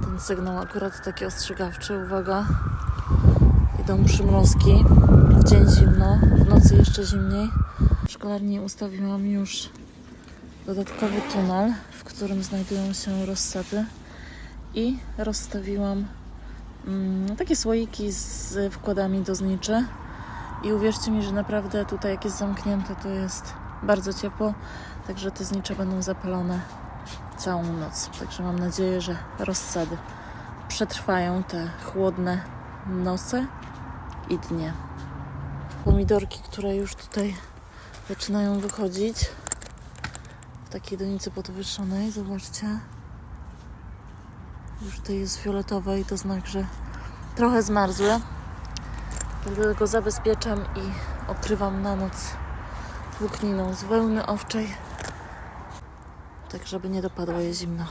Ten sygnał akurat taki ostrzegawczy. Uwaga, idą przymrozki. W dzień zimno, w nocy jeszcze zimniej. W szklarni ustawiłam już dodatkowy tunel, w którym znajdują się rozsady i rozstawiłam mm, takie słoiki z wkładami do zniczy. I uwierzcie mi, że naprawdę tutaj jak jest zamknięte, to jest bardzo ciepło, także te znicze będą zapalone całą noc. Także mam nadzieję, że rozsady przetrwają te chłodne noce i dnie. Pomidorki, które już tutaj zaczynają wychodzić w takiej donicy podwyższonej, zobaczcie. Już tutaj jest fioletowe i to znak, że trochę zmarzły. Dlatego zabezpieczam i okrywam na noc włókniną z wełny owczej, tak żeby nie dopadło je zimno.